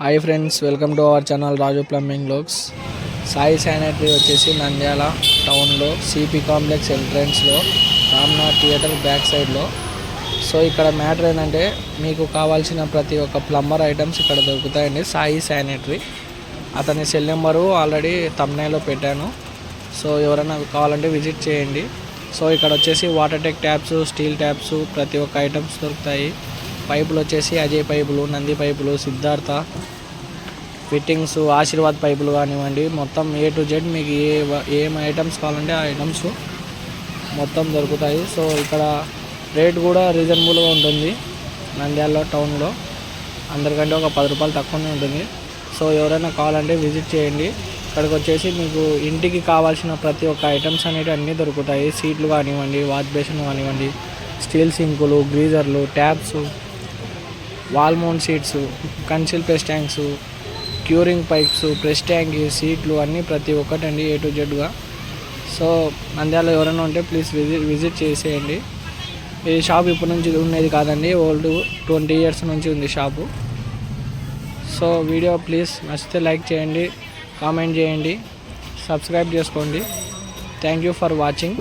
Hi friends welcome to our channel Raju plumbing locks Sai sanitary వచ్చేసి నంద్యాల టౌన్లో CP complex ఎంట్రన్స్లో Ramnath theatre back సైడ్లో so ఇక్కడ matter ఏంటంటే మీకు కావాల్సిన ప్రతి ఒక్క ప్లంబర్ ఐటమ్స్ ఇక్కడ దొరుకుతాయండి సాయి శానిటరీ అతని సెల్ నెంబరు ఆల్రెడీ తమ్నేలో పెట్టాను. సో ఎవరైనా కావాలంటే విజిట్ చేయండి. సో ఇక్కడ వచ్చేసి water tech taps steel taps ప్రతి ఒక్క ఐటమ్స్ దొరుకుతాయి. పైపులు వచ్చేసి అజయ్ పైపులు నంది పైపులు సిద్ధార్థ ఫిట్టింగ్స్ ఆశీర్వాద్ పైపులు కానివ్వండి. మొత్తం ఏ టు జెడ్ మీకు ఏ ఏం ఐటమ్స్ కావాలంటే ఆ ఐటమ్స్ మొత్తం దొరుకుతాయి. సో ఇక్కడ రేట్ కూడా రీజనబుల్గా ఉంటుంది నంద్యాల టౌన్లో. అందరికంటే ఒక పది రూపాయలు తక్కువనే ఉంటుంది. సో ఎవరైనా కావాలంటే విజిట్ చేయండి. ఇక్కడికి వచ్చేసి మీకు ఇంటికి కావాల్సిన ప్రతి ఒక్క ఐటమ్స్ అనేవి అన్నీ దొరుకుతాయి. సీట్లు కానివ్వండి వాష్ బేసిన్ కానివ్వండి స్టీల్ సింకులు గ్రీజర్లు taps wall mount seats కన్సిల్ press tanks curing pipes press tank సీట్లు అన్నీ ప్రతి ఒక్కటి అండి ఏ టు జెడ్గా సో నంద్యాల ఎవరైనా ఉంటే ప్లీజ్ విజిట్ విజిట్ చేసేయండి. ఈ షాప్ ఇప్పటి నుంచి ఉండేది కాదండి ఓల్డ్ ట్వంటీ ఇయర్స్ నుంచి ఉంది షాపు. సో వీడియో ప్లీజ్ నచ్చితే లైక్ చేయండి కామెంట్ చేయండి సబ్స్క్రైబ్ చేసుకోండి. Thank you for watching.